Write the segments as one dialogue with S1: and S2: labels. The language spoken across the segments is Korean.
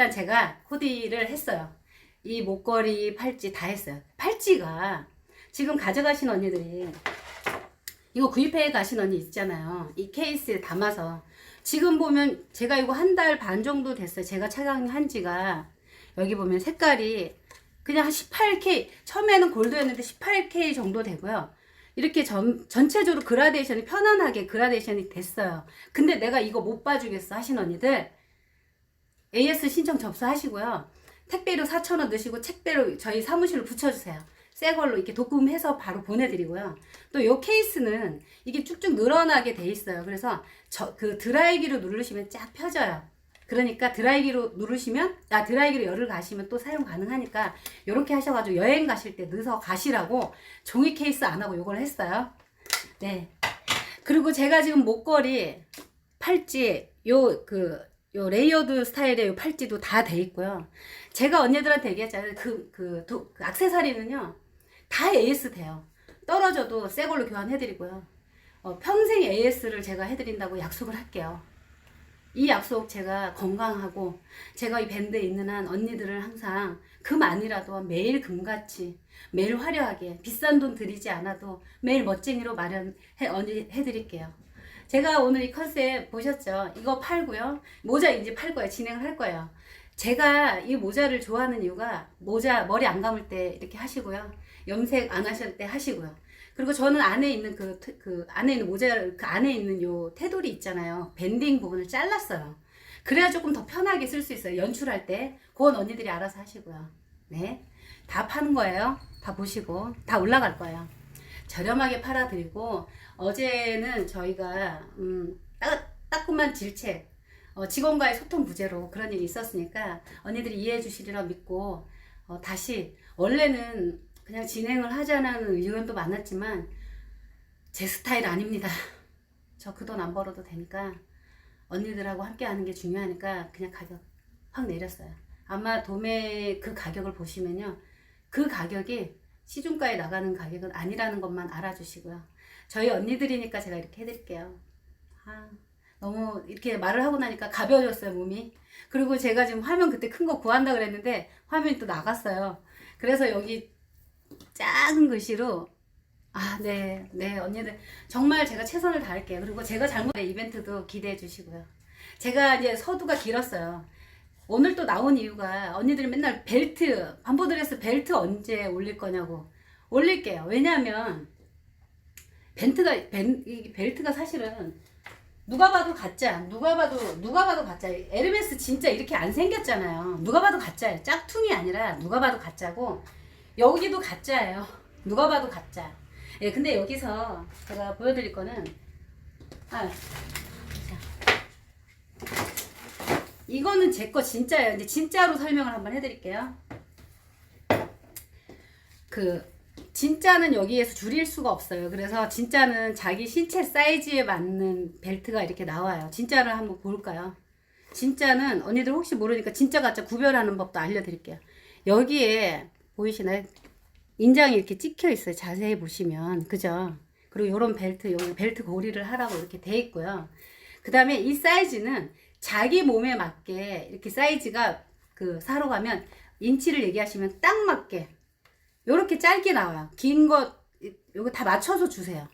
S1: 일단 제가 코디를 했어요. 이 목걸이, 팔찌 다 했어요. 팔찌가 지금 가져가신 언니들이 이거 구입해 가신 언니 있잖아요. 이 케이스에 담아서 지금 보면 제가 이거 한 달 반 정도 됐어요. 제가 착용한 지가 여기 보면 색깔이 그냥 한 18K 처음에는 골드였는데 18K 정도 되고요. 이렇게 전, 전체적으로 그라데이션이 편안하게 그라데이션이 됐어요. 근데 내가 이거 못 봐주겠어 하신 언니들 AS 신청 접수하시고요. 택배로 4,000원 넣으시고 책배로 저희 사무실로 붙여주세요. 새 걸로 이렇게 도금해서 바로 보내드리고요. 또 요 케이스는 이게 쭉쭉 늘어나게 돼 있어요. 그래서 저 그 드라이기로 누르시면 쫙 펴져요. 그러니까 드라이기로 누르시면 아 드라이기로 열을 가시면 또 사용 가능하니까 이렇게 하셔가지고 여행 가실 때 넣어서 가시라고 종이 케이스 안 하고 요걸 했어요. 네. 그리고 제가 지금 목걸이, 팔찌, 요 그 요 레이어드 스타일의 요 팔찌도 다 돼 있고요. 제가 언니들한테 얘기했잖아요. 그, 그, 도, 그 악세사리는요, 다 AS 돼요. 떨어져도 새 걸로 교환해드리고요. 어, 평생 AS를 제가 해드린다고 약속을 할게요. 이 약속 제가 건강하고 제가 이 밴드에 있는 한 언니들을 항상 금 아니라도 매일 금같이 매일 화려하게 비싼 돈 들이지 않아도 매일 멋쟁이로 마련해 언니 해드릴게요. 제가 오늘 이 컨셉 보셨죠? 이거 팔고요. 모자 이제 팔 거예요. 진행을 할 거예요. 제가 이 모자를 좋아하는 이유가 모자 머리 안 감을 때 이렇게 하시고요. 염색 안 하실 때 하시고요. 그리고 저는 안에 있는 그, 테- 그 안에 있는 모자 그 안에 있는 요 테두리 있잖아요. 밴딩 부분을 잘랐어요. 그래야 조금 더 편하게 쓸 수 있어요. 연출할 때. 그건 언니들이 알아서 하시고요. 네. 다 파는 거예요. 다 보시고 다 올라갈 거예요. 저렴하게 팔아드리고 어제는 저희가 음, 따, 따끔한 질책 어, 직원과의 소통 부재로 그런 일이 있었으니까 언니들이 이해해 주시리라 믿고 어, 다시 원래는 그냥 진행을 하자는 의견도 많았지만 제 스타일 아닙니다. 저 그 돈 안 벌어도 되니까 언니들하고 함께 하는 게 중요하니까 그냥 가격 확 내렸어요. 아마 도매 그 가격을 보시면요. 그 가격이 시중가에 나가는 가격은 아니라는 것만 알아주시고요. 저희 언니들이니까 제가 이렇게 해드릴게요. 아, 너무 이렇게 말을 하고 나니까 가벼워졌어요, 몸이. 그리고 제가 지금 화면 그때 큰 거 구한다 그랬는데 화면이 또 나갔어요. 그래서 여기 작은 글씨로 아, 네, 네, 언니들. 정말 제가 최선을 다할게요. 그리고 제가 잘못된 이벤트도 기대해 주시고요. 제가 이제 서두가 길었어요. 오늘 또 나온 이유가 언니들이 맨날 벨트, 반포드레스 벨트 언제 올릴 거냐고. 올릴게요. 왜냐면, 벤트가, 벤, 이 벨트가 사실은 누가 봐도 가짜. 누가 봐도, 누가 봐도 가짜. 에르메스 진짜 이렇게 안 생겼잖아요. 누가 봐도 가짜예요. 짝퉁이 아니라 누가 봐도 가짜고, 여기도 가짜예요. 누가 봐도 가짜. 예, 근데 여기서 제가 보여드릴 거는, 아, 자. 이거는 제 거 진짜예요. 근데 진짜로 설명을 한번 해드릴게요. 그, 진짜는 여기에서 줄일 수가 없어요. 그래서 진짜는 자기 신체 사이즈에 맞는 벨트가 이렇게 나와요. 진짜를 한번 볼까요? 진짜는 언니들 혹시 모르니까 진짜 가짜 구별하는 법도 알려드릴게요. 여기에 보이시나요? 인장이 이렇게 찍혀 있어요. 자세히 보시면. 그죠? 그리고 요런 벨트, 여기 벨트 고리를 하라고 이렇게 돼 있고요. 그 다음에 이 사이즈는 자기 몸에 맞게 이렇게 사이즈가 그 사러 가면 인치를 얘기하시면 딱 맞게 요렇게 짧게 나와요. 긴 거, 이- 요거 다 맞춰서 주세요.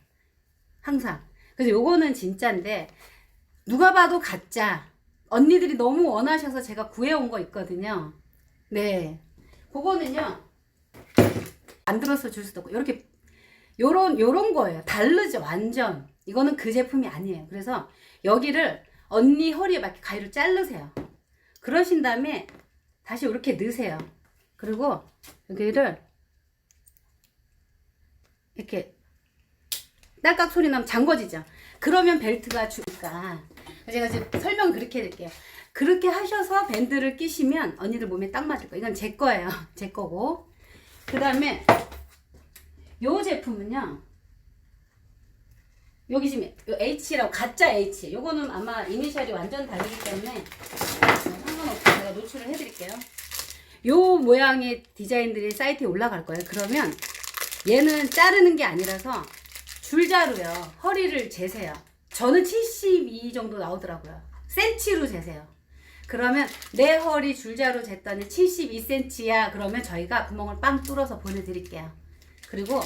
S1: 항상. 그래서 요거는 진짜인데, 누가 봐도 가짜. 언니들이 너무 원하셔서 제가 구해온 거 있거든요. 네. 그거는요, 만들어서 줄 수도 없고, 요렇게, 요런, 요런 거예요. 다르죠, 완전. 이거는 그 제품이 아니에요. 그래서 여기를 언니 허리에 맞게 가위로 자르세요. 그러신 다음에 다시 이렇게 넣으세요. 그리고 여기를 이렇게 딸깍 소리 나면 잠궈지죠. 그러면 벨트가 주니까 제가 지금 설명 그렇게 해드릴게요. 그렇게 하셔서 밴드를 끼시면 언니들 몸에 딱 맞을 거예요. 이건 제 거예요. 제 거고. 그 다음에 요 제품은요. 여기 지금 요 H라고 가짜 H. 요거는 아마 이니셜이 완전 다르기 때문에 상관없이 제가 노출을 해드릴게요. 요 모양의 디자인들이 사이트에 올라갈 거예요. 그러면 얘는 자르는 게 아니라서 줄자로요. 허리를 재세요. 저는 72 정도 나오더라고요. 센치로 재세요. 그러면 내 허리 줄자로 쟀더니 72cm야. 그러면 저희가 구멍을 빵 뚫어서 보내드릴게요. 그리고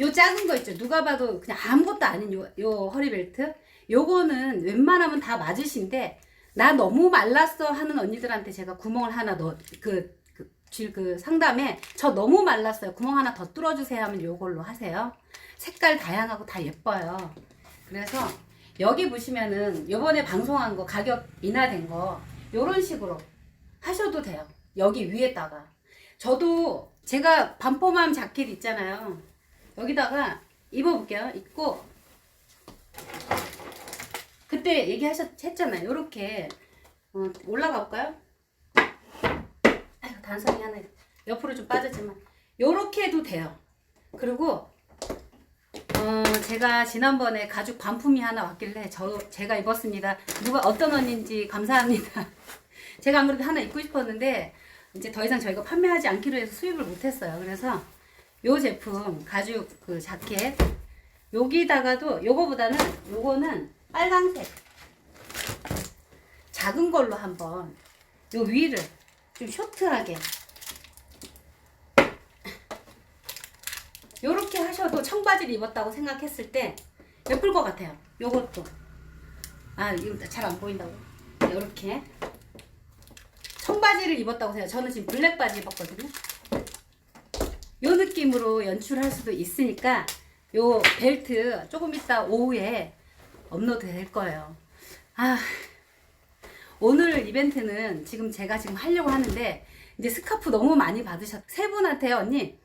S1: 요 작은 거 있죠. 누가 봐도 그냥 아무것도 아닌 요, 요 허리벨트. 요거는 웬만하면 다 맞으신데 나 너무 말랐어 하는 언니들한테 제가 구멍을 하나 넣어 그, 그, 줄- 그 상담에 저 너무 말랐어요. 구멍 하나 더 뚫어주세요 하면 요걸로 하세요. 색깔 다양하고 다 예뻐요. 그래서 여기 보시면은 요번에 방송한 거 가격 인하된 거 요런 식으로 하셔도 돼요. 여기 위에다가. 저도 제가 반포맘 자켓 있잖아요. 여기다가 입어볼게요. 입고 그때 얘기하셨 했잖아요. 요렇게 어, 올라가 볼까요? 아이고 단선이 하나 옆으로 좀 빠졌지만 요렇게 해도 돼요. 그리고 어, 제가 지난번에 가죽 반품이 하나 왔길래 저 제가 입었습니다. 누가 어떤 언니인지 감사합니다. 제가 안 그래도 하나 입고 싶었는데 이제 더 이상 저희가 판매하지 않기로 해서 수입을 못했어요. 그래서 요 제품 가죽 그 자켓 여기다가도 요거보다는 요거는 빨강색 작은 걸로 한번 요 위를 좀 쇼트하게 요렇게 하셔도 청바지를 입었다고 생각했을 때 예쁠 것 같아요. 요것도 아 이거 잘 안 보인다고 요렇게 청바지를 입었다고 생각. 저는 지금 블랙 바지 입었거든요. 요 느낌으로 연출할 수도 있으니까 요 벨트 조금 이따 오후에 업로드 될 거예요. 아 오늘 이벤트는 지금 제가 지금 하려고 하는데 이제 스카프 너무 많이 받으셨 세 분한테 언니.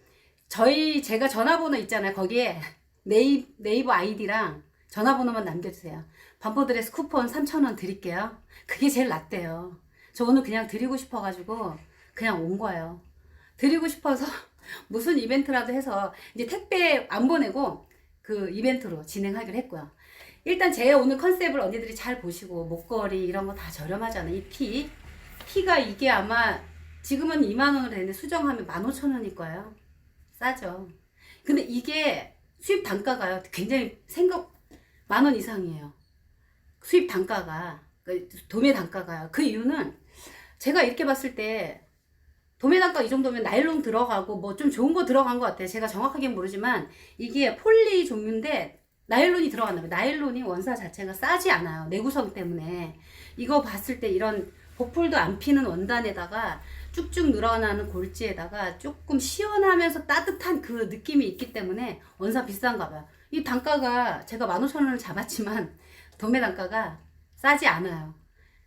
S1: 저희 제가 전화번호 있잖아요 거기에. 네이, 네이버 아이디랑 전화번호만 남겨주세요. 반포드레스 쿠폰 3,000원 드릴게요. 그게 제일 낫대요. 저 오늘 그냥 드리고 싶어가지고 그냥 온 거예요. 드리고 싶어서 무슨 이벤트라도 해서 이제 택배 안 보내고 그 이벤트로 진행하기로 했고요 일단 제 오늘 컨셉을 언니들이 잘 보시고 목걸이 이런 거 다 저렴하잖아요 이 티. 티가 이게 아마 지금은 2만원으로 되는데 수정하면 15,000원일 거예요 싸죠. 근데 이게 수입 단가가요. 굉장히 생각 만 원 이상이에요. 수입 단가가 그 도매 단가가요. 그 이유는 제가 이렇게 봤을 때 도매 단가 이 정도면 나일론 들어가고 뭐 좀 좋은 거 들어간 것 같아요. 제가 정확하게 모르지만 이게 폴리 종류인데 나일론이 봐요. 나일론이 원사 자체가 싸지 않아요. 내구성 때문에 이거 봤을 때 이런 보풀도 안 피는 원단에다가 쭉쭉 늘어나는 골지에다가 조금 시원하면서 따뜻한 그 느낌이 있기 때문에 원사 비싼가 봐요. 이 단가가 제가 15,000원을 잡았지만 도매 단가가 싸지 않아요.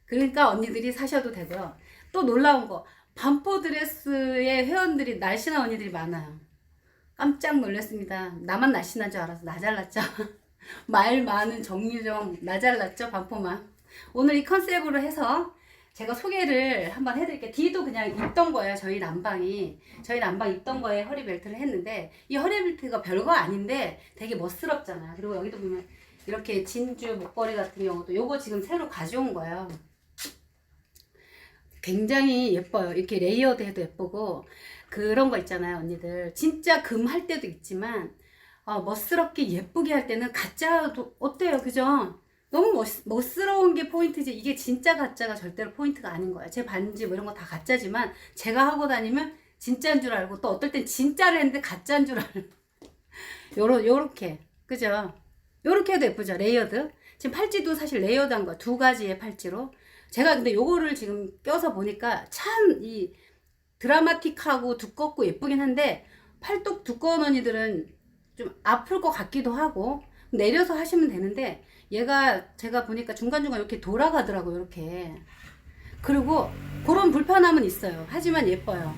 S1: 그러니까 언니들이 사셔도 되고요. 또 놀라운 거 반포 드레스의 회원들이 날씬한 언니들이 많아요. 깜짝 놀랐습니다. 나만 날씬한 줄 알아서 나 잘났죠. 말 많은 정유정 나 잘났죠 반포만. 오늘 이 컨셉으로 해서 제가 소개를 한번 해드릴게요. 뒤도 그냥 입던 거예요. 저희 남방이. 저희 남방 입던 거에 허리벨트를 했는데 이 허리벨트가 별거 아닌데 되게 멋스럽잖아요. 그리고 여기도 보면 이렇게 진주 목걸이 같은 경우도 요거 지금 새로 가져온 거예요. 굉장히 예뻐요. 이렇게 레이어드 해도 예쁘고 그런 거 있잖아요, 언니들. 진짜 금 할 때도 있지만 어, 멋스럽게 예쁘게 할 때는 가짜도 어때요, 그죠? 너무 멋, 멋스러운 게 포인트지 이게 진짜 가짜가 절대로 포인트가 아닌 거야. 제 반지 뭐 이런 거 다 가짜지만 제가 하고 다니면 진짜인 줄 알고 또 어떨 땐 진짜를 했는데 가짜인 줄 알고 요러, 요렇게 그죠? 요렇게 해도 예쁘죠? 레이어드 지금 팔찌도 사실 레이어드한 거야. 두 가지의 팔찌로 제가 근데 요거를 지금 껴서 보니까 참 이 드라마틱하고 두껍고 예쁘긴 한데 팔뚝 두꺼운 언니들은 좀 아플 것 같기도 하고 내려서 하시면 되는데 얘가 제가 보니까 중간중간 이렇게 돌아가더라고요 이렇게. 그리고 그런 불편함은 있어요. 하지만 예뻐요.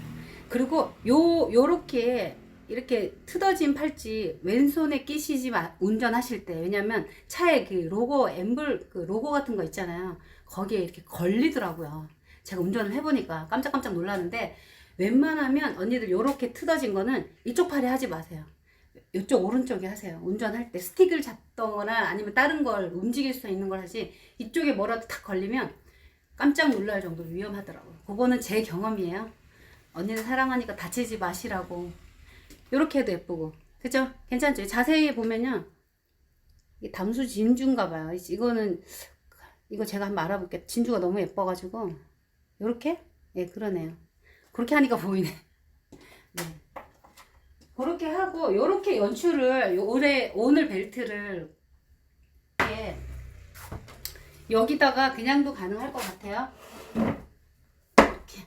S1: 그리고 요 요렇게 이렇게 트어진 팔찌 왼손에 끼시지 마 운전하실 때. 왜냐면 차에 그 로고 엠블 그 로고 같은 거 있잖아요 거기에 이렇게 걸리더라고요 제가 운전을 해보니까 깜짝깜짝 놀랐는데 웬만하면 언니들 요렇게 트어진 거는 이쪽 팔에 하지 마세요 이쪽 오른쪽에 하세요. 운전할 때 스틱을 잡거나 아니면 다른 걸 움직일 수 있는 걸 하지 이쪽에 뭐라도 탁 걸리면 깜짝 놀랄 정도로 위험하더라고요. 그거는 제 경험이에요. 언니를 사랑하니까 다치지 마시라고. 이렇게 해도 예쁘고. 그죠? 괜찮죠? 자세히 보면요. 이게 담수 진주인가 봐요. 이거는 이거 제가 한번 알아볼게요. 진주가 너무 예뻐가지고 요렇게? 예, 그러네요. 그렇게 하니까 보이네. 네. 그렇게 하고 요렇게 연출을 요 올해 오늘 벨트를 이렇게 여기다가 그냥도 가능할 것 같아요. 이렇게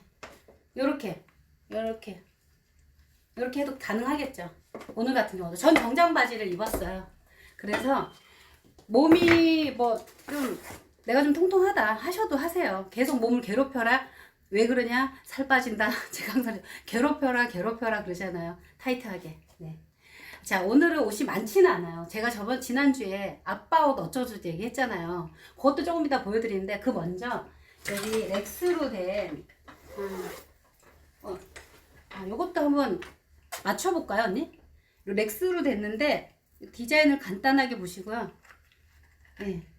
S1: 요렇게 요렇게 요렇게 해도 가능하겠죠. 오늘 같은 경우도 전 정장 바지를 입었어요. 그래서 몸이 뭐좀 내가 좀 통통하다 하셔도 하세요. 계속 몸을 괴롭혀라. 왜 그러냐? 살 빠진다. 제가 항상 괴롭혀라, 괴롭혀라 그러잖아요. 타이트하게. 네. 자, 오늘은 옷이 많지는 않아요. 제가 저번 지난주에 아빠 옷 어쩌고 얘기했잖아요. 그것도 조금 이따 보여드리는데 그 먼저 여기 렉스로 된 음, 어, 아, 요것도 한번 맞춰볼까요, 언니? 요 렉스로 됐는데 디자인을 간단하게 보시고요. 네.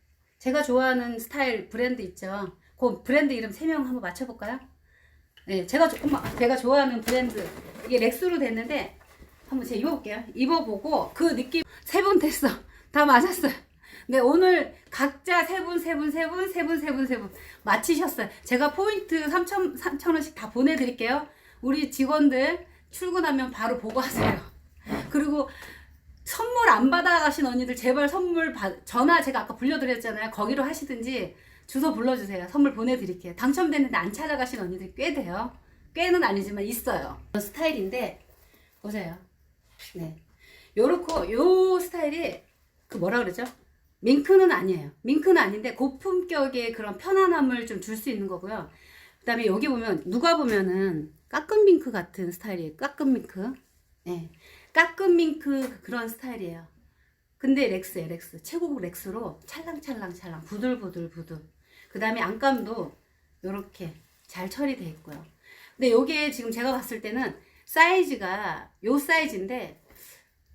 S1: 제가 좋아하는 스타일 브랜드 있죠. 그 브랜드 이름 세 명 한번 맞춰볼까요? 네, 제가 조금 제가 좋아하는 브랜드 이게 렉스로 됐는데 한번 제가 입어볼게요. 입어보고 그 느낌 세 분 됐어. 다 맞았어요. 네, 오늘 각자 세 분, 세 분, 세 분, 세 분, 세 분, 세 분 맞히셨어요. 제가 포인트 3천, 3천 원씩 다 보내드릴게요. 우리 직원들 출근하면 바로 보고 하세요. 그리고 선물 안 받아가신 언니들 제발 선물 받, 전화 제가 아까 불려드렸잖아요. 거기로 하시든지 주소 불러주세요. 선물 보내드릴게요. 당첨됐는데 안 찾아가신 언니들 꽤 돼요. 꽤는 아니지만 있어요. 스타일인데 보세요. 네. 요렇고 요 스타일이 그 뭐라 그러죠? 밍크는 아니에요. 밍크는 아닌데 고품격의 그런 편안함을 좀 줄 수 있는 거고요. 그다음에 여기 보면 누가 보면은 까끔 밍크 같은 스타일이에요. 까끔 밍크. 네. 까끔 밍크 그런 스타일이에요. 근데 렉스에 렉스 최고급 렉스로 찰랑찰랑찰랑 부들부들부들. 그 다음에 안감도 요렇게 잘 처리돼 있고요. 근데 요게 지금 제가 봤을 때는 사이즈가 요 사이즈인데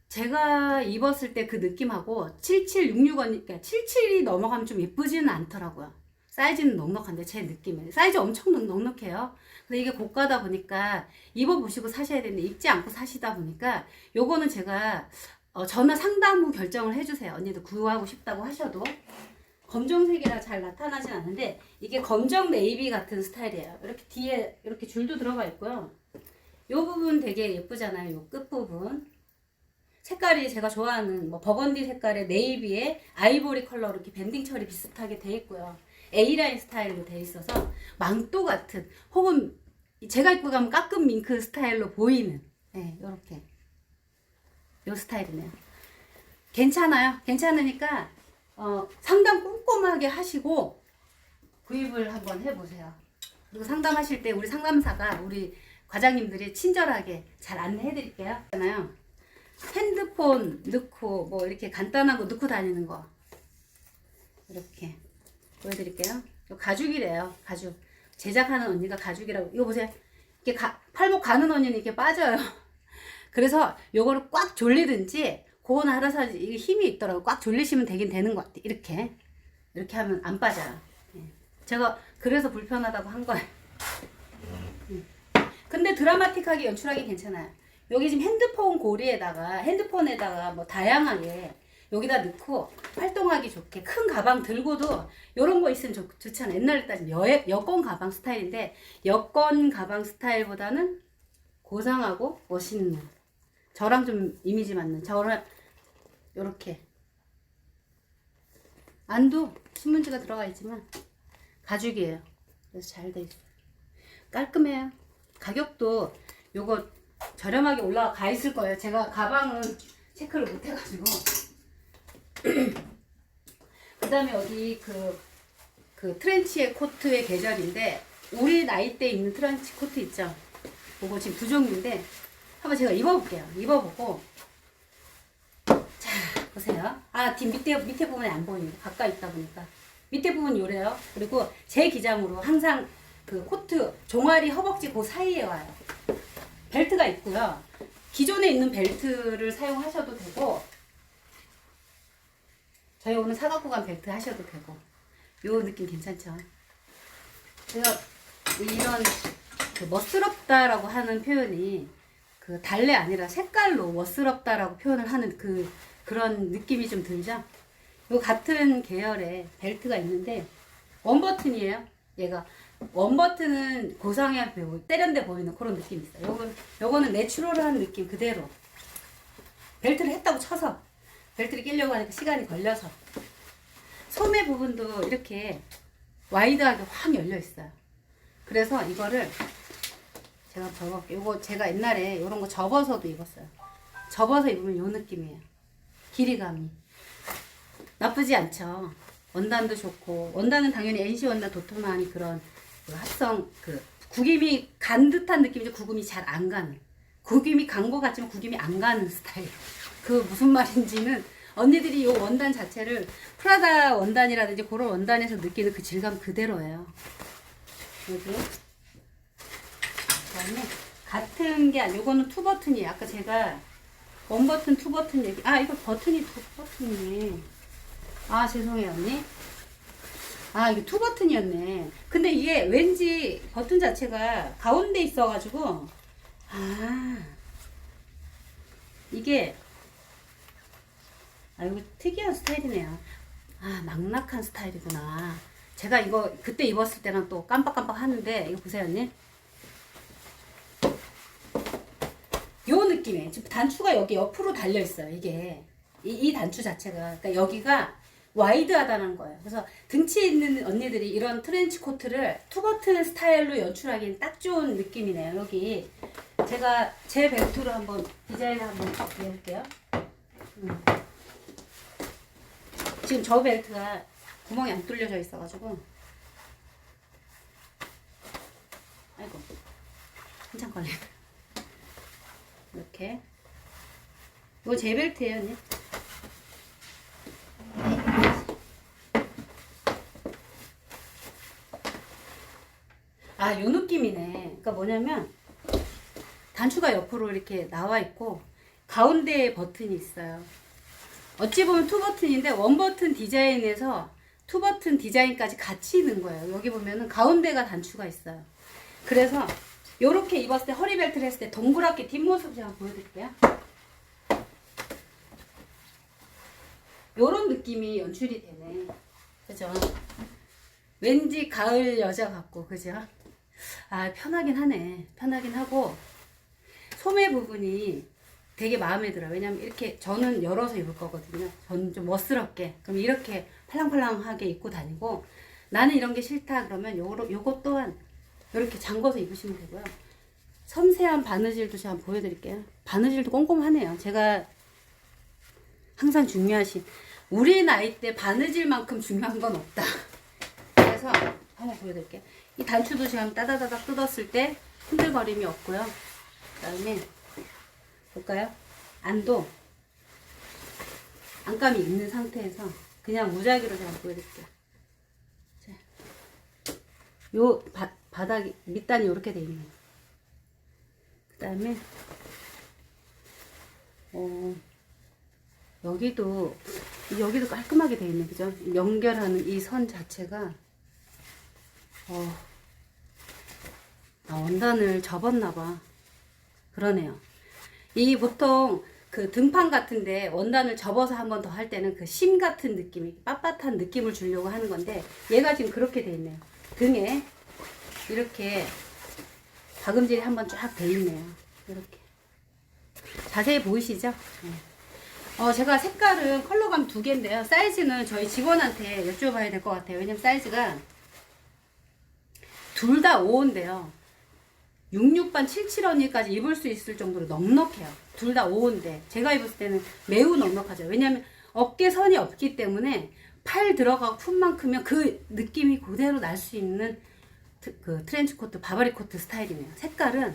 S1: 제가 입었을 때 그 느낌하고 7766원, 그러니까 77이 넘어가면 좀 예쁘지는 않더라고요. 사이즈는 넉넉한데 제 느낌에 사이즈 엄청 넉- 넉넉해요. 근데 이게 고가다 보니까 입어보시고 사셔야 되는데 입지 않고 사시다 보니까 요거는 제가 어, 전화 상담 후 결정을 해주세요. 언니도 구하고 싶다고 하셔도 검정색이라 잘 나타나진 않는데 이게 검정 네이비 같은 스타일이에요. 이렇게 뒤에 이렇게 줄도 들어가 있고요. 요 부분 되게 예쁘잖아요. 요 끝부분. 색깔이 제가 좋아하는 뭐 버건디 색깔의 네이비에 아이보리 컬러로 이렇게 밴딩 처리 비슷하게 돼 있고요. A라인 스타일로 돼 있어서 망토 같은 혹은 제가 입고 가면 까끔 밍크 스타일로 보이는 네, 요렇게 요 스타일이네요. 괜찮아요. 괜찮으니까 어, 상담 꼼꼼하게 하시고 구입을 한번 해보세요. 그리고 상담하실 때 우리 상담사가 우리 과장님들이 친절하게 잘 안내해 드릴게요. 핸드폰 넣고 뭐 이렇게 간단한 거 넣고 다니는 거 이렇게 보여드릴게요. 이거 가죽이래요. 가죽 제작하는 언니가 가죽이라고 이거 보세요. 이렇게 가, 팔목 가는 언니는 이렇게 빠져요. 그래서 요거를 꽉 졸리든지 그건 알아서 이게 힘이 있더라고. 꽉 졸리시면 되긴 되는 것 같아. 이렇게 이렇게 하면 안 빠져요. 예. 제가 그래서 불편하다고 한 거예요. 음. 근데 드라마틱하게 연출하기 괜찮아요. 여기 지금 핸드폰 고리에다가 핸드폰에다가 뭐 다양하게 여기다 넣고 활동하기 좋게 큰 가방 들고도 이런 거 있으면 좋, 좋잖아요. 옛날에 따지면 여, 여권 가방 스타일인데 여권 가방 스타일보다는 고상하고 멋있는 저랑 좀 이미지 맞는 저랑 요렇게 안도 신문지가 들어가 있지만 가죽이에요. 그래서 잘 돼 있어요. 깔끔해요. 가격도 요거 저렴하게 올라가 있을 거예요. 제가 가방은 체크를 못 해가지고. 그 다음에 여기 그, 그 트렌치의 코트의 계절인데, 우리 나이 때 입는 트렌치 코트 있죠? 그거 지금 두 종류인데, 한번 제가 입어볼게요. 입어보고. 자, 보세요. 아, 뒤 밑에, 밑에 부분이 안 보이네요. 가까이 있다 보니까. 밑에 부분 요래요. 그리고 제 기장으로 항상 그 코트, 종아리, 허벅지 그 사이에 와요. 벨트가 있고요. 기존에 있는 벨트를 사용하셔도 되고, 저희 오늘 사갖고 간 벨트 하셔도 되고, 요 느낌 괜찮죠? 제가 이런 그 멋스럽다라고 하는 표현이 그 달래 아니라 색깔로 멋스럽다라고 표현을 하는 그 그런 느낌이 좀 들죠? 요 같은 계열의 벨트가 있는데 원 버튼이에요. 얘가 원 버튼은 고상해 보이고 때련돼 보이는 그런 느낌이 있어요. 요거는 내추럴한 느낌 그대로. 벨트를 했다고 쳐서 벨트를 끼려고 하니까 시간이 걸려서 소매 부분도 이렇게 와이드하게 확 열려 있어요. 그래서 이거를 제가 접어볼게요. 요거 제가 옛날에 이런 거 접어서도 입었어요. 접어서 입으면 요 느낌이에요. 길이감이. 나쁘지 않죠. 원단도 좋고 원단은 당연히 NC 원단 도톰하니 그런 그 합성 그 구김이 간 듯한 느낌이죠. 구김이 잘 안 가는. 구김이 간 것 같지만 구김이 안 가는 스타일. 그 무슨 말인지는 언니들이 이 원단 자체를 프라다 원단이라든지 그런 원단에서 느끼는 그 질감 그대로예요. 여기. 그다음에 같은 게 아니 요거는 투 버튼이에요. 아까 제가 원 버튼, 투 버튼 얘기. 아 이거 버튼이 투 버튼이네. 아 죄송해요 언니. 아 이게 투 버튼이었네. 근데 이게 왠지 버튼 자체가 가운데 있어가지고 아 이게 아 이거 특이한 스타일이네요. 아 낙낙한 스타일이구나. 제가 이거 그때 입었을 때랑 또 깜빡깜빡 하는데 이거 보세요 언니. 요 느낌이에요. 지금 단추가 여기 옆으로 달려 있어요. 이게 이, 이 단추 자체가 그러니까 여기가 와이드하다는 거예요. 그래서 등치 있는 언니들이 이런 트렌치 코트를 투버튼 스타일로 연출하기엔 딱 좋은 느낌이네요. 여기 제가 제 벨트로 한번 디자인을 한번 해볼게요. 음. 지금 저 벨트가 구멍이 안 뚫려져 있어가지고. 아이고 한참 걸리네. 이렇게. 이거 제 벨트예요 언니? 아 요 느낌이네. 그러니까 뭐냐면 단추가 옆으로 이렇게 나와 있고 가운데에 버튼이 있어요 어찌 보면 투 버튼인데 원 버튼 디자인에서 투 버튼 디자인까지 같이 있는 거예요 여기 보면은 가운데가 단추가 있어요 그래서 요렇게 입었을 때 허리벨트를 했을 때 동그랗게 뒷모습 제가 보여드릴게요. 요런 느낌이 연출이 되네. 그죠? 왠지 가을 여자 같고, 그죠? 아, 편하긴 하네. 편하긴 하고, 소매 부분이 되게 마음에 들어요. 왜냐면 이렇게 저는 열어서 입을 거거든요. 저는 좀 멋스럽게. 그럼 이렇게 팔랑팔랑하게 입고 다니고, 나는 이런 게 싫다 그러면 요거, 요거 또한 이렇게 잠궈서 입으시면 되고요. 섬세한 바느질도 제가 보여드릴게요. 바느질도 꼼꼼하네요. 제가 항상 중요하신 우리 나이 때 바느질만큼 중요한 건 없다. 그래서 한번 보여드릴게요. 이 단추도 지금 따다다닥 뜯었을 때 흔들거림이 없고요. 그 다음에 볼까요? 안도 안감이 있는 상태에서 그냥 무작위로 제가 보여드릴게요. 자, 요 바, 바닥이 밑단이 이렇게 돼 있네요. 그 다음에 어 여기도 여기도 깔끔하게 돼 있네, 그죠? 연결하는 이 선 자체가 어, 아, 원단을 접었나 봐. 그러네요. 이 보통 그 등판 같은데 원단을 접어서 한 번 더 할 때는 그 심 같은 느낌이 빳빳한 느낌을 주려고 하는 건데 얘가 지금 그렇게 돼 있네요. 등에 이렇게 박음질이 한 번 쫙 돼 있네요. 이렇게 자세히 보이시죠? 네. 어, 제가 색깔은 컬러감 두 개인데요. 사이즈는 저희 직원한테 여쭤봐야 될 것 같아요. 왜냐면 사이즈가 둘 다 5호인데요. 66반 77언니까지 입을 수 있을 정도로 넉넉해요. 둘 다 5호인데 제가 입었을 때는 매우 넉넉하죠. 왜냐면 어깨 선이 없기 때문에 팔 들어가고 품만큼은 그 느낌이 그대로 날 수 있는 트, 그 트렌치 코트, 바바리 코트 스타일이네요. 색깔은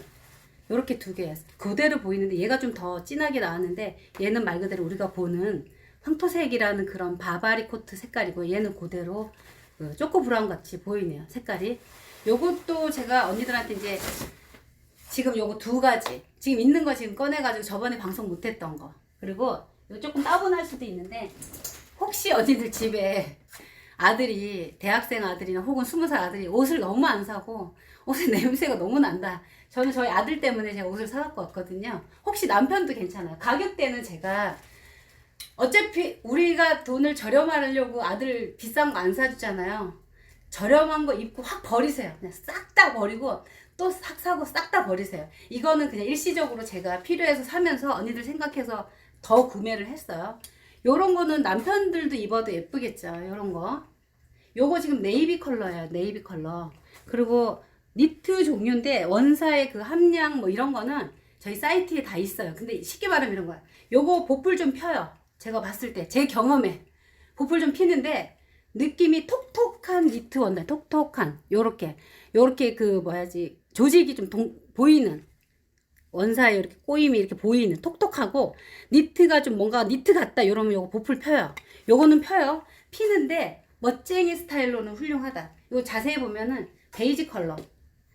S1: 이렇게 두 개, 그대로 보이는데 얘가 좀 더 진하게 나왔는데 얘는 말 그대로 우리가 보는 황토색이라는 그런 바바리 코트 색깔이고 얘는 그대로 그 초코 브라운 같이 보이네요. 색깔이. 요것도 제가 언니들한테 이제 지금 요거 두 가지 지금 있는 거 지금 꺼내가지고 저번에 방송 못했던 거 그리고 이거 조금 따분할 수도 있는데 혹시 언니들 집에 아들이 대학생 아들이나 혹은 스무 살 아들이 옷을 너무 안 사고 옷에 냄새가 너무 난다. 저는 저희 아들 때문에 제가 옷을 사갖고 왔거든요. 혹시 남편도 괜찮아요. 가격대는 제가 어차피 우리가 돈을 저렴하려고 아들 비싼 거 안 사주잖아요. 저렴한 거 입고 확 버리세요. 그냥 싹 다 버리고 또 싹 사고 싹 다 버리세요. 이거는 그냥 일시적으로 제가 필요해서 사면서 언니들 생각해서 더 구매를 했어요. 요런 거는 남편들도 입어도 예쁘겠죠. 요런 거. 요거 지금 네이비 컬러예요. 네이비 컬러. 그리고 니트 종류인데 원사의 그 함량 뭐 이런 거는 저희 사이트에 다 있어요. 근데 쉽게 말하면 이런 거야. 요거 보풀 좀 펴요. 제가 봤을 때 제 경험에 보풀 좀 피는데 느낌이 톡톡한 니트 원단 톡톡한 요렇게 요렇게 그 뭐야지 조직이 좀 동, 보이는 원사에 이렇게 꼬임이 이렇게 보이는 톡톡하고 니트가 좀 뭔가 니트 같다 이러면 요거 보풀 펴요. 요거는 펴요. 피는데 멋쟁이 스타일로는 훌륭하다. 이거 자세히 보면은 베이지 컬러.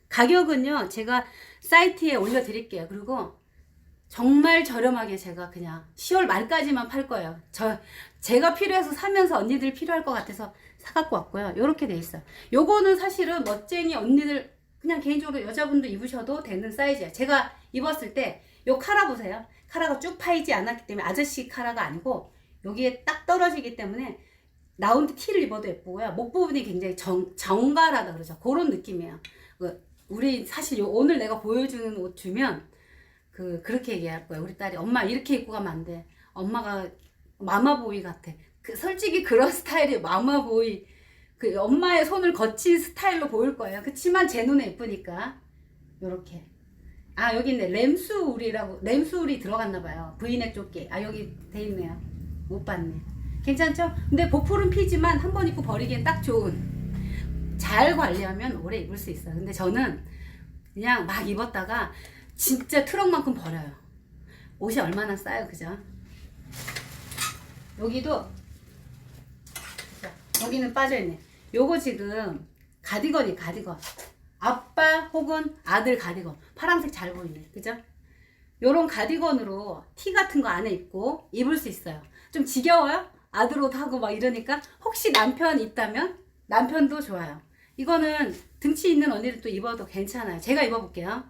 S1: 가격은요 제가 사이트에 올려 드릴게요. 그리고 정말 저렴하게 제가 그냥 10월 말까지만 팔 거예요. 저 제가 필요해서 사면서 언니들 필요할 것 같아서 사갖고 왔고요. 요렇게 돼 있어요. 요거는 사실은 멋쟁이 언니들 그냥 개인적으로 여자분도 입으셔도 되는 사이즈예요. 제가 입었을 때 요 카라 보세요. 카라가 쭉 파이지 않았기 때문에 아저씨 카라가 아니고 여기에 딱 떨어지기 때문에 라운드 티를 입어도 예쁘고요. 목 부분이 굉장히 정, 정갈하다 그러죠. 그런 느낌이에요. 그 우리 사실 요 오늘 내가 보여주는 옷 주면 그 그렇게 얘기할 거예요. 우리 딸이 엄마 이렇게 입고 가면 안 돼. 엄마가 마마보이 같아. 그 솔직히 그런 스타일이 마마보이 그 엄마의 손을 거친 스타일로 보일 거예요. 그치만 제 눈에 예쁘니까 요렇게. 아 여기 있네 램수울이라고 램수울이 들어갔나 봐요. 브이넥 조끼. 아 여기 돼 있네요. 못 봤네. 괜찮죠? 근데 보풀은 피지만 한 번 입고 버리기엔 딱 좋은. 잘 관리하면 오래 입을 수 있어요. 근데 저는 그냥 막 입었다가 진짜 트럭만큼 버려요. 옷이 얼마나 싸요, 그죠? 여기도 자, 여기는 빠져있네. 요거 지금 가디건이 가디건. 아빠 혹은 아들 가디건. 파란색 잘 보이네, 그죠? 요런 가디건으로 티 같은 거 안에 입고 입을 수 있어요. 좀 지겨워요? 아들 옷 하고 막 이러니까 혹시 남편 있다면 남편도 좋아요. 이거는 등치 있는 언니들도 입어도 괜찮아요. 제가 입어볼게요.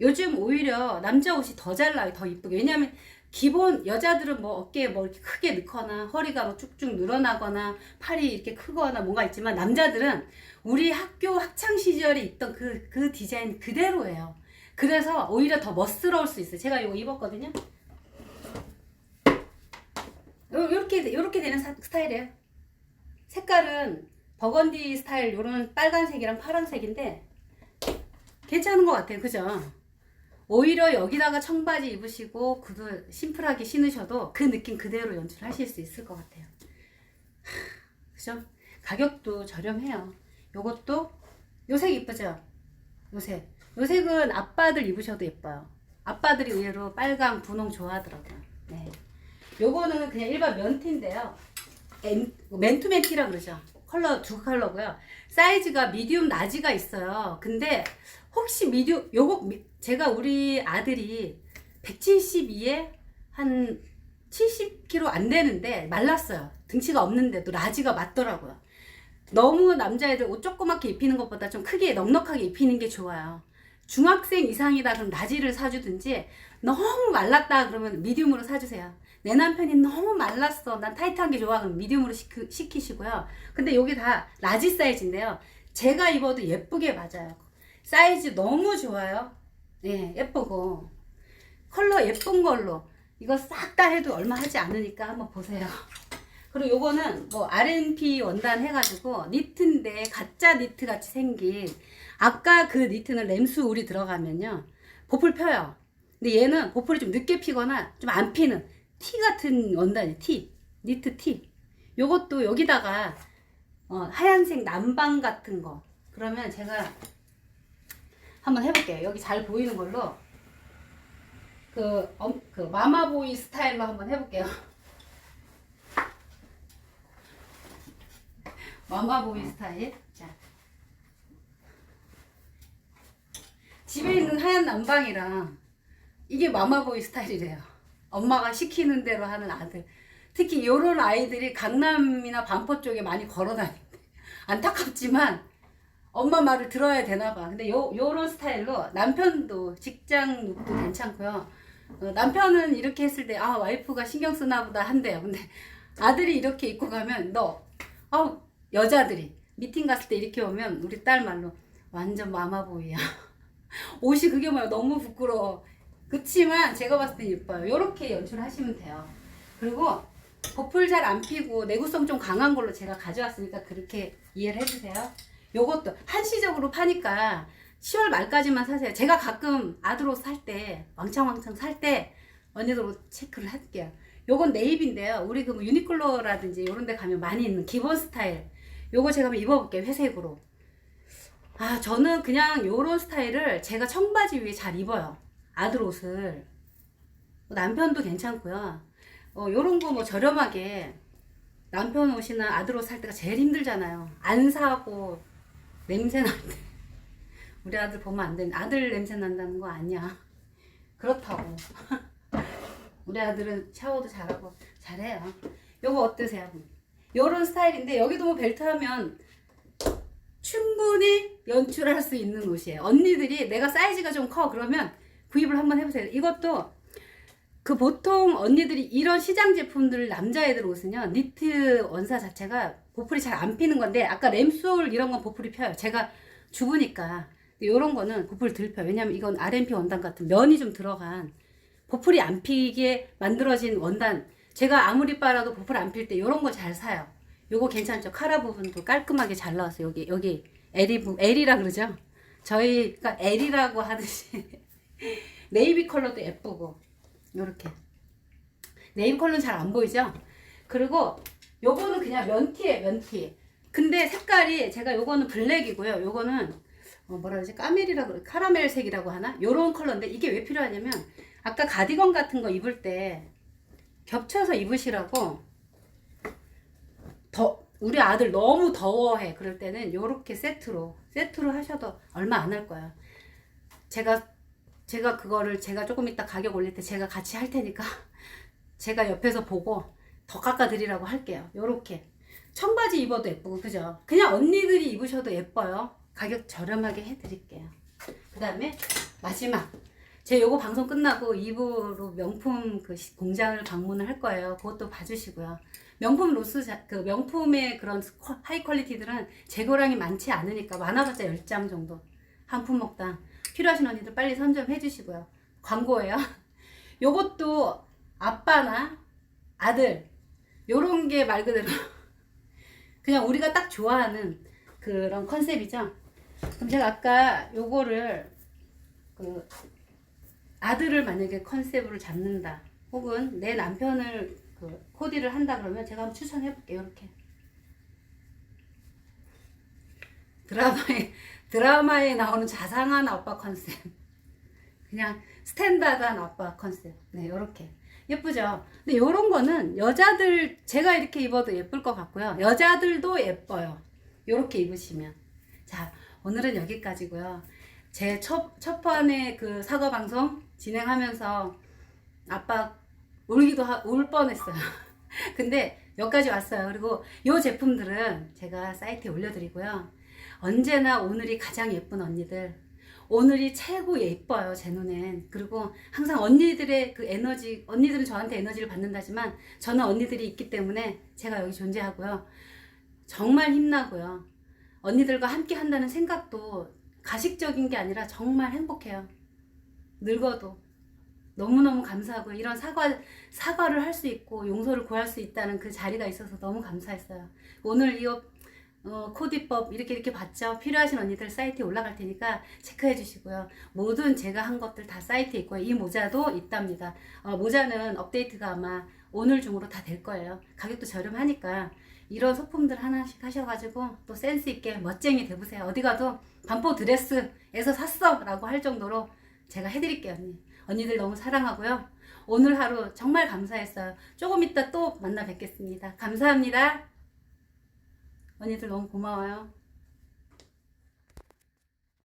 S1: 요즘 오히려 남자 옷이 더 잘 나요. 더 이쁘게. 왜냐면 기본 여자들은 뭐 어깨에 뭐 이렇게 크게 넣거나 허리가 뭐 쭉쭉 늘어나거나 팔이 이렇게 크거나 뭔가 있지만 남자들은 우리 학교 학창 시절에 있던 그, 그 디자인 그대로예요. 그래서 오히려 더 멋스러울 수 있어요. 제가 이거 입었거든요. 요- 요렇게, 요렇게 되는 사- 스타일이에요. 색깔은 버건디 스타일 요런 빨간색이랑 파란색인데 괜찮은 것 같아요. 그죠? 오히려 여기다가 청바지 입으시고 구두 심플하게 신으셔도 그 느낌 그대로 연출하실 수 있을 것 같아요. 하, 그죠? 가격도 저렴해요. 요것도 요색 이쁘죠? 요색. 요색은 아빠들 입으셔도 예뻐요. 아빠들이 의외로 빨강, 분홍 좋아하더라고요. 네. 요거는 그냥 일반 면티인데요. 엔, 맨투맨 티라 그러죠. 컬러 두 컬러고요. 사이즈가 미디움 라지가 있어요. 근데 혹시 미디움 요거 미- 제가 우리 아들이 172에 한 70kg 안 되는데 말랐어요. 등치가 없는데도 라지가 맞더라고요. 너무 남자애들 옷 조그맣게 입히는 것보다 좀 크게 넉넉하게 입히는 게 좋아요. 중학생 이상이다 그럼 라지를 사주든지 너무 말랐다 그러면 미디움으로 사주세요. 내 남편이 너무 말랐어. 난 타이트한 게 좋아. 그럼 미디움으로 시키, 시키시고요. 근데 여기 다 라지 사이즈인데요. 제가 입어도 예쁘게 맞아요. 사이즈 너무 좋아요. 예, 예쁘고. 컬러 예쁜 걸로. 이거 싹 다 해도 얼마 하지 않으니까 한번 보세요. 그리고 요거는 뭐 R&P 원단 해가지고 니트인데 가짜 니트 같이 생긴 아까 그 니트는 램수 울이 들어가면요 보풀 펴요. 근데 얘는 보풀이 좀 늦게 피거나 좀 안 피는 티 같은 원단이 티 니트 티. 요것도 여기다가 어, 하얀색 남방 같은 거 그러면 제가 한번 해볼게요. 여기 잘 보이는 걸로 그, 엄, 그 마마보이 스타일로 한번 해볼게요. 마마보이 스타일. 자. 집에 있는 하얀 남방이랑 이게 마마보이 스타일이래요. 엄마가 시키는 대로 하는 아들. 특히 이런 아이들이 강남이나 반포 쪽에 많이 걸어 다닌대. 안타깝지만 엄마 말을 들어야 되나 봐. 근데 요, 요런 스타일로 남편도 직장 룩도 괜찮고요. 어, 남편은 이렇게 했을 때, 아, 와이프가 신경 쓰나 보다 한대요. 근데 아들이 이렇게 입고 가면, 너, 아 여자들이, 미팅 갔을 때 이렇게 오면 우리 딸 말로 완전 마마보이야. 옷이 그게 뭐야 너무 부끄러워. 그치만 제가 봤을 때 예뻐요. 요렇게 연출하시면 돼요. 그리고 보풀 잘 안 피고 내구성 좀 강한 걸로 제가 가져왔으니까 그렇게 이해를 해주세요. 요것도 한시적으로 파니까 10월 말까지만 사세요. 제가 가끔 옷살때 왕창왕창 살 때 언니들 옷 체크를 할게요. 요건 네이비인데요. 우리 그뭐 유니클로라든지 이런 데 가면 많이 있는 기본 스타일. 요거 제가 한번 입어볼게요. 회색으로. 아, 저는 그냥 요런 스타일을 제가 청바지 위에 잘 입어요. 아들 옷을. 남편도 괜찮고요. 어, 요런 거 뭐 저렴하게 남편 옷이나 아들 옷 살 때가 제일 힘들잖아요. 안 사고 냄새 날 때. 우리 아들 보면 안 돼. 아들 냄새 난다는 거 아니야. 그렇다고. 우리 아들은 샤워도 잘하고 잘해요. 요거 어떠세요? 요런 스타일인데 여기도 뭐 벨트 하면 충분히 연출할 수 있는 옷이에요. 언니들이 내가 사이즈가 좀 커 그러면 구입을 한번 해보세요. 이것도 그 보통 언니들이 이런 시장 제품들 남자애들 옷은요 니트 원사 자체가 보풀이 잘 안 피는 건데 아까 램솔 이런 건 보풀이 펴요. 제가 주부니까 이런 거는 보풀 덜 펴요. 왜냐면 이건 RMP 원단 같은 면이 좀 들어간 보풀이 안 피게 만들어진 원단 제가 아무리 빨아도 보풀 안 필 때 이런 거 잘 사요. 요거 괜찮죠? 카라 부분도 깔끔하게 잘 나왔어요. 여기 여기 L이 부 L이라 그러죠? 저희가 L이라고 하듯이 네이비 컬러도 예쁘고 요렇게 네이비 컬러는 잘 안 보이죠? 그리고 요거는 그냥 면티에 면티. 근데 색깔이 제가 요거는 블랙이고요. 요거는 어 뭐라 그러지? 까멜이라고 그래. 카라멜색이라고 하나? 요런 컬러인데 이게 왜 필요하냐면 아까 가디건 같은 거 입을 때 겹쳐서 입으시라고 더 우리 아들 너무 더워해 그럴 때는 요렇게 세트로 세트로 하셔도 얼마 안 할 거야 제가 제가 그거를 제가 조금 이따 가격 올릴 때 제가 같이 할 테니까 제가 옆에서 보고 더 깎아 드리라고 할게요 요렇게 청바지 입어도 예쁘고 그죠 그냥 언니들이 입으셔도 예뻐요 가격 저렴하게 해 드릴게요 그 다음에 마지막 제 요거 방송 끝나고 2부로 명품 그 시- 공장을 방문을 할 거예요. 그것도 봐주시고요. 명품 로스, 자, 그 명품의 그런 퀄- 하이 퀄리티들은 재고량이 많지 않으니까 많아봤자 10장 정도. 한 품목당. 필요하신 언니들 빨리 선점해 주시고요. 광고예요. 요것도 아빠나 아들, 요런 게 말 그대로 그냥 우리가 딱 좋아하는 그런 컨셉이죠. 그럼 제가 아까 요거를 그 아들을 만약에 컨셉으로 잡는다 혹은 내 남편을 그 코디를 한다 그러면 제가 한번 추천해 볼게요 이렇게. 드라마에 드라마에 나오는 자상한 아빠 컨셉. 그냥 스탠다드한 아빠 컨셉. 네 요렇게 예쁘죠 근데 요런 거는 여자들 제가 이렇게 입어도 예쁠 것 같고요 여자들도 예뻐요 요렇게 입으시면 자 오늘은 여기까지고요 제 첫, 첫 번의 그 사과 방송 진행하면서 아빠 울기도 하, 울 뻔했어요. 근데 여기까지 왔어요. 그리고 이 제품들은 제가 사이트에 올려드리고요. 언제나 오늘이 가장 예쁜 언니들. 오늘이 최고 예뻐요, 제 눈엔. 그리고 항상 언니들의 그 에너지, 언니들은 저한테 에너지를 받는다지만 저는 언니들이 있기 때문에 제가 여기 존재하고요. 정말 힘나고요. 언니들과 함께 한다는 생각도 가식적인 게 아니라 정말 행복해요. 늙어도 너무너무 감사하고 이런 사과 사과를 할 수 있고 용서를 구할 수 있다는 그 자리가 있어서 너무 감사했어요. 오늘 이 어, 코디법 이렇게 이렇게 봤죠? 필요하신 언니들 사이트에 올라갈 테니까 체크해 주시고요. 모든 제가 한 것들 다 사이트에 있고요. 이 모자도 있답니다. 어, 모자는 업데이트가 아마 오늘 중으로 다 될 거예요. 가격도 저렴하니까 이런 소품들 하나씩 하셔가지고 또 센스 있게 멋쟁이 돼보세요. 어디 가도 반포 드레스에서 샀어! 라고 할 정도로 제가 해드릴게요, 언니. 언니들 너무 사랑하고요. 오늘 하루 정말 감사했어요. 조금 이따 또 만나 뵙겠습니다. 감사합니다. 언니들 너무 고마워요.